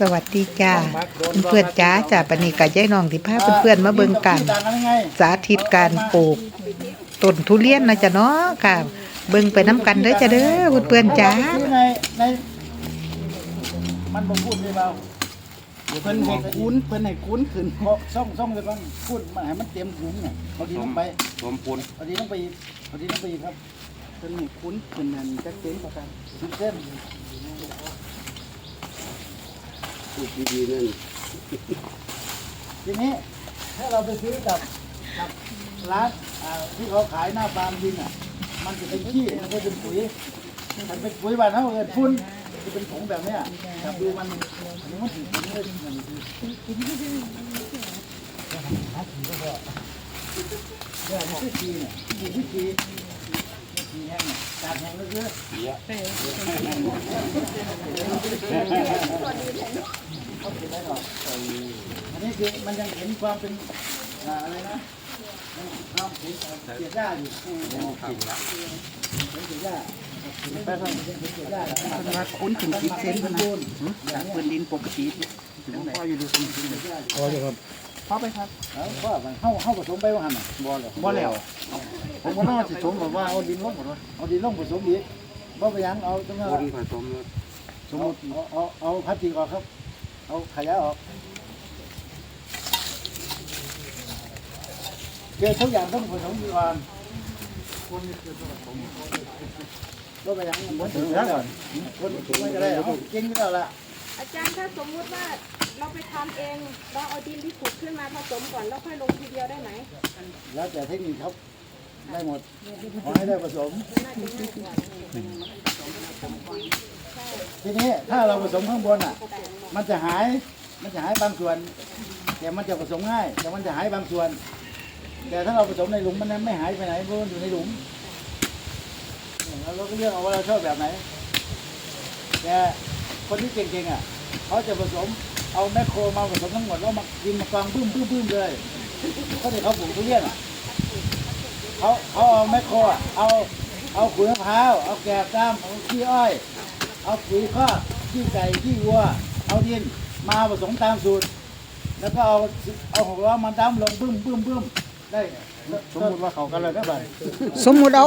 สวัสดีจ้าเพื่อนๆจ้าจ้าปานนี้กับยายน้องที่พาเพื่อนๆมาเบิ่งกัน สาธิตการปลูกต้นทุเรียนนะจ๊ะเนาะค่ะ เบิ่งไปน้ำกันเด้อจ้าเด้อเพื่อนๆจ้าในในมันบ่พูดได้เปล่าเพิ่นให้คุ้นเพิ่นให้คุ้นขึ้นเพราะซ่องซ่องเลยบ้างพูดมันให้มันเต็มถุงเนี่ยเอาดีลงไปรวมปูนเอาดีลงไปอีกเอาดีลงไปอีกครับเพิ่นให้คุ้นขึ้นนั่นจักเต็มประกันสิบเส้น พูดดีๆนั่นทีนี้ถ้าเราไปซื้อกับกับร้านอ่าที่เขาขายหน้าฟาร์มดินอะ มันจะเป็นขี้มันจะเป็นปุ๋ยมันเป็นปุ๋ยบ้านเขาเกิดฝุ่นจะเป็นผงแบบเนี้ยครับดูมันอันนี้มันถึงถึงเลยมันคือเนี่ยมันคือขี้เนี่ยขี้คือขี้ขี้แห้งเนี่ยตากแห้งก็คื ออันนี้คือมันยังเห็นความเป็นอ่าอะไรนะมันความเห็นเสียด้าอยู่เห็นเสียด้าไปทางเสียด้าแล้วเพิ่นว่าคุ้นถึงสิบเซนพิ่นนะจากพื้นดินปกติถึงพ่ออยู่ดูสิพอเลยครับ พอไปครับแล้วก็มันเข้าเข้าผสมไปว่าหันน่ะบ่เลยบ่แล้วผมก็น่าสิสมแบบว่าเอาดินลงหมดเลยเอาดินลงผสมอีกบ่ไปยังเอาตรงนั้นปูนผสมแล้วสมมติเอาเอาเอาพลาสติกออกครับ เอาขยะออกเกลือทุกอย่างต้องผสมก่อนบ่ไปยังบ่ถึงแล้วก่อนคนไม่ได้เอาเก่งก็แล้วล่ะ อาจารย์ถ้าสมมุติว่าเราไปทำเองเราเอาดินที่ขุดขึ้นมาผสมก่อนแล้วค่อยลงทีเดียวได้ไหมแล้วแต่เทคนิคครับ ได้หมด ขอให้ได้ผสมทีนี้ถ้าเราผสมข้างบนอะ มันจะหาย มันจะหายบางส่วน แต่มันจะผสมง่าย แต่มันจะหายบางส่วน แต่ถ้าเราผสมในหลุมมันนั้นไม่หายไปไหนเพราะมันอยู่ในหลุมแล้วเราก็เลือกเอาว่าเราชอบแบบไหน แต่ คนที่เก่งๆอะเขาจะผสมเอาแมคโครมาผสมทั้งหมดแล้วมากินมากองบึ้มบึ้มบึ้มเลยเขาเดี๋ยวเขาปลูกทุเรียนอะเขาเขาเอาแมคโครอะเอาเอาขุยมะพร้าวเอาแกบดำเอาขี้อ้อย เอาปุ๋ยข้อกขี้ไก่ขี้วัว เอาดินมาผสมตามสูตร แล้วก็เอาเอาหกล้อมาดำลงบึ้มบึ้มบึ้มได้สมมติว่าเขากันเลยได้ไหมสมมุติเอา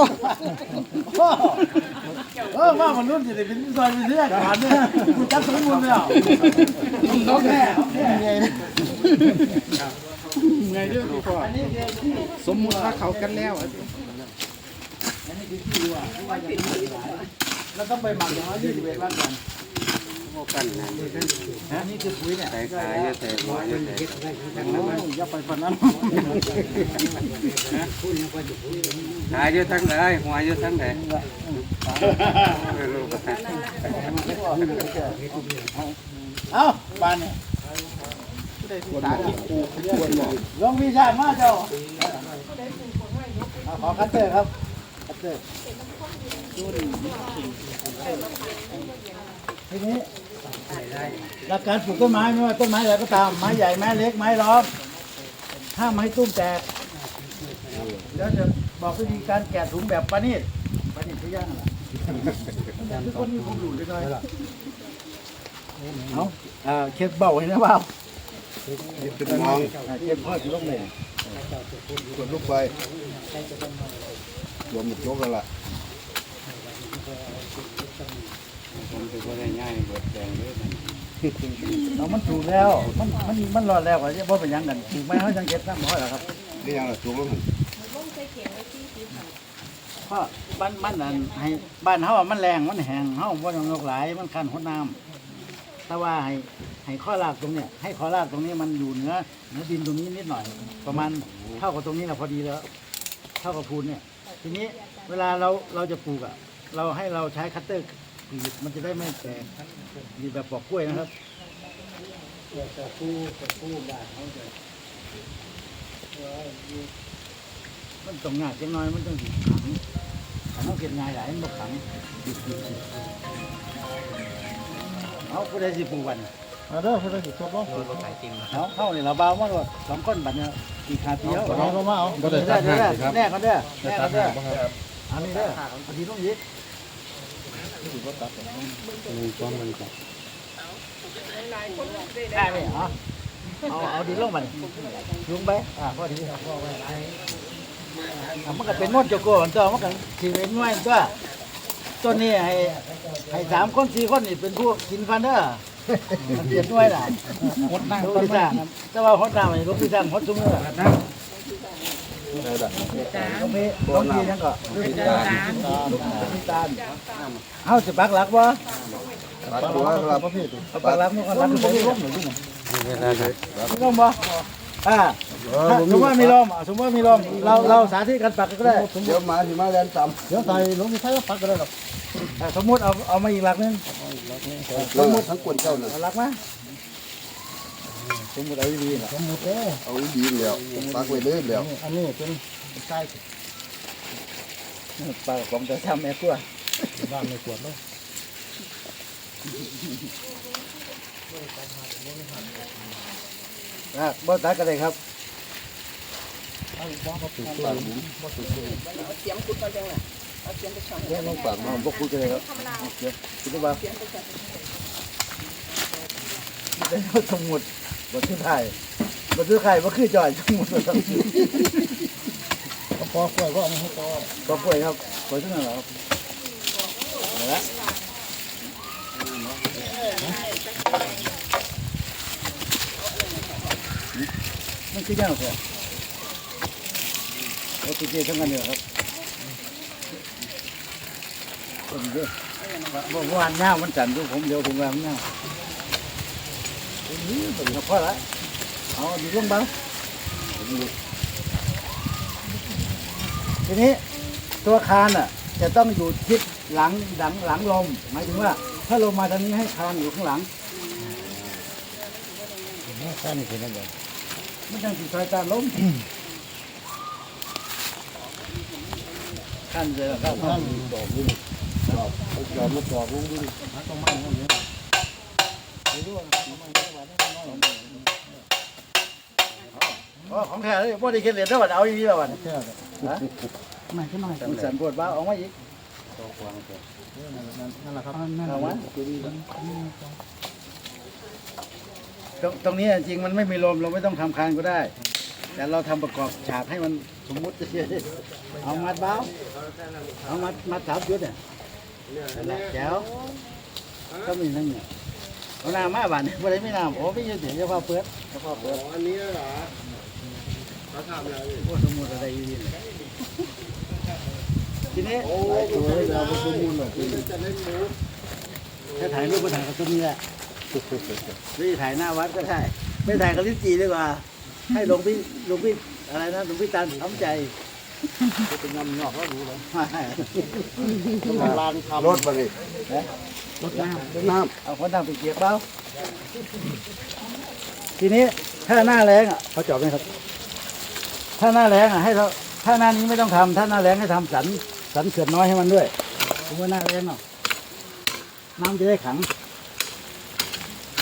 เออว่ามันรุ่นจะได้เป็นซอยเป็นเรื่องก่อนเนี่ยกูจับสมมุติแล้วต้องแค่ไงไงเรื่ออันนี้คือที่สมมุติว่าเขากันแล้วอันนี้คือที่วัวแล้วต้องไปหมักอย่างน้อยยี่สิบเอ็ดวันกัน พวกกันนะอันนี้คือปุ๋ยเนี่ยใส่ขาเยอะใส่หัวเยอะใส่โอ้ยอย่าไปฝันนั้นขาเยอะทั้งไหนหัวเยอะทั้งไหนเอ้าบ้านเนี่ยลงวิชามาเจ้าเอาขอคัตเตอร์ครับคัตเตอร์ทีนี้ หลักการปลูกต้นไม้ไม่ว่าต้นไม้อะไรก็ตามไม้ใหญ่ไม้เล็กไม้ล้อมถ้าไม้ตุ้มแตกแล้วจะบอกวิธีการแกะถุงแบบปานีตปานีตคือย่างอะไรทุกคนมีความรู้เลยหน่อยเอาเอ่อเค็ดเบาเห็นไหมเปล่าเป็นมองอ่าเค็ดพ่อจะลงเลยกดลูกไปรวมหมดยกแล้วล่ะ ผมถือว่าได้ง่ายเบิดแดงเลยมันเอามันถูกแล้ว มันมันมันรอดแล้วก็จะบ่เป็นหยังกันถูกไหมเขาจังเก็บน้ำห้อยหรอครับนี่ยังล่ะจุกลงลงใส่เข็มไว้ที่สีขาวเพราะบ้านบ้านนั้นให้บ้านเฮาอะมันแรงมันแห้งเฮาบ่ต้องยกหลายมันคันหดน้ำแต่ว่าให้ให้ข้อรากตรงเนี้ยให้ข้อรากตรงนี้มันอยู่เหนือเหนือดินตรงนี้นิดหน่อย ประมาณเท่ากับตรงนี้แหละพอดีแล้ว เท่ากับพูนเนี่ย ทีนี้เวลาเราเราจะปลูกอะ เราให้เราใช้คัตเตอร์ กรีดมันจะได้ไม่แตกกรีดแบบปอกกล้วยนะครับแต่ผู้แต่ผู้บ้านเขาจะมันต้องงาจังน้อยมันต้องสิขังขังเขาเก็บงายหลายมันบ่ขังดิบดิบดิบเอาผู้ใดสิปลูกวันเอาเด้อผู้ใดสิปลูกบ่เอาเข้านี่เราเบามาโลดสองคนบัดเนี่ยกี่ขาเดียวเอาลงมาเอาบ่ได้ตัดห้างสิครับแน่กันเด้อได้แน่ตักัดนเด้ห้าองบ่ครับอันนี้เด้ออันนี้ต้องยิ ดหนึ่งช้อนมันก็ได้ไหมเหรอเอาเอาดินลงมาดิยุงไปอ่าพอดีครับพ่อไว้อะมันก็เป็นมดโจโก้ตัวมันก็สีเป็นน้อยตัวต้นนี้ให้ให้สามคนสี่คนนี่เป็นผู้กินฟันเด้อมันเปลี่ยนด้วยล่ะหดน้ำลูกพิซซ่าแต่ว่าหดน้ำนี่ลูกพิซซ่าหดซุ้มเนื้อ ได้ละลูกพี่ลูกพี่นั่นก็ลูกพิซซ่าลูกพิซซ่าเฮาสิปักหลักบ่ปัดตัวครับเอาปักหลักมันก็หลักบ่มีลมหรือยังนี่นะเลยมีลมบ่อ่าถ้าสมมติว่ามีลมอะสมมติว่ามีลมเราเราสาธิตกันปักก็ได้เดี๋ยวมาสิมาแลนต่เดี๋ยวใส่ลงที่ใช้ก็ปักก็ได้หรอกอ่าสมมติเอาเอามาอีกหลักนึงำทั้งหมดทั้งกวนเจ้าน่ะเอาหลักมา สมมติเอาดีๆสมมติเด้อเอาดีแล้วปักไว้เลยแล้วอันนี้เป็นใต้ปลากระป๋องจะทำแม่กลัวบ้านไม่กวดเลยอะบ่ตัดก็ได้ครับแค่น้องปากมาบ่คุยกันเลยครับโอเคคิดว่าได้สมุดบ่ชื่อไทยบ่ชื่อไทยบ่าคือจอยสมุดบ่ต้องชื่อพอกล้วยก็เอามาให้ต่อพอกล้วยครับกล้วยที่นั่นเหรครับเอาละมันคือยังไงครับโอเคทั้งนั้นเลยครับผมเด้อเมื่อวานเงามันจันทร์ดูผมเดียวผมวางเงานี่ ผมก็พอละเอาดีลงเบาทีนี้ตัวคานอะ จะต้องอยู่ทิศหลังหลังหลังลม หมายถึงว่า ถ้าลมมาทางนี้ให้คานอยู่ข้างหลังคานนี่คืออะไรไม่ต้องติดสายตาลมคานเลยครับดอกนี่ดอกดอกมาดอกลงดูดิอ๋อ ของแท้เลยบ่ได้เขียนเหรียญเท่าไหร่เอาอย่างนี้แล้ววันแท้ฮะไม่ขึ้นหน่อยสันปวดบ้าเอามาอีกนั่นแหละครับนั่นเอามาตรงตรงนี้จริงมันไม่มีลมเราไม่ต้องทำคานก็ได้ แต่เราทำประกอบฉากให้มันสมมุติเฉยๆเอามัดเบ้าเอามัดมัดสามจุดเนี่ยนั่นแหละแจ๋วก็มีนั่นเนี่ย เอาน้ำมาบ้านเนี่ยบ่ได้ไม่น้ำโอ้ไม่ยืดเดี๋ยวจะพาเปิดจะพาเปิดอันนี้เหรอเขาทำอะไรโอ้สมุดอะไรอยู่นี่ทีนี้โอ้ตัวนี้เราไปสมุนหรอกจะเล่นมูถ้าถ่ายรูปก็ถ่ายกับตัวนี้แหละหรือถ่ายหน้าวัดก็ได้ไม่ถ่ายกับลิ้นจีดีกว่า ให้หลวงพี่หลวงพี่อะไรนะหลวงพี่ตาทำใจ เป็นงำนอกแล้วรู้เลยลานคำรถมาดิรถน้ำรถน้เอาคนน้ำไปเกียกเบ้าทีนี้ถ้าหน้าแรงอะเขาจอดไหมครับ ถ้าหน้าแรงอะให้เราถ้าหน้านี้ไม่ต้องทำถ้าหน้าแรงให้ทำสันสันเขื่อนน้อยให้มันด้วยผมว่าหน้าแรงเนาะน้ำจะได้ขัง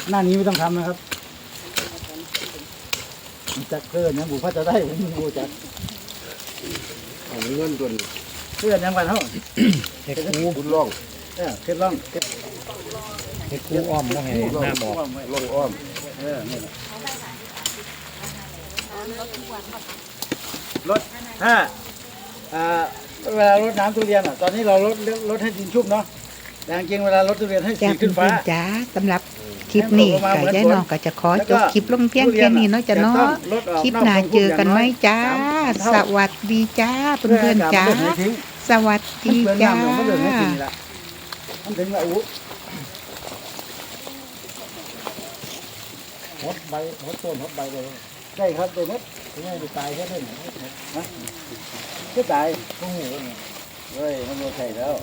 หน้านี้ไม่ต้องทำนะครับมันจะเกินนะบุพจะได้ผมบูจะำเอาเงินตัวนี้เกินยังไงเท่าคุณล่องเออเกิดร่องเกิดเฮ็ดคู่อ้อมแล้วให้หน้าบอกล่องอ้อมเออนี่แหละรถถ้าอ่าเวลารดน้ำทุเรียนอะตอนนี้เราลดลดให้ดินชุ่มเนาะแต่จริงๆเวลารดทุเรียนให้จ้าสีขึ้นฟ้าเพื่อนๆจ้าสำหรับ คลิปนี้ก็ยายน้องก็จะขอจบคลิปลงเพียงแค่นี้เนาะจ้ะเนาะคลิปหน้าเจอกันไหมจ้า สวัสดีจ้าเพื่อนๆจ้าสวัสดีเพื่อนจ้าน้ำมันเดินให้กินละมันถึงละอู้หดใบหดต้นหดใบเลยใช่ครับตัวนี้ง่ายไปตายแค่นั้นก็ตายโอ้โหเฮ้ยมันโดนใส่แล้ว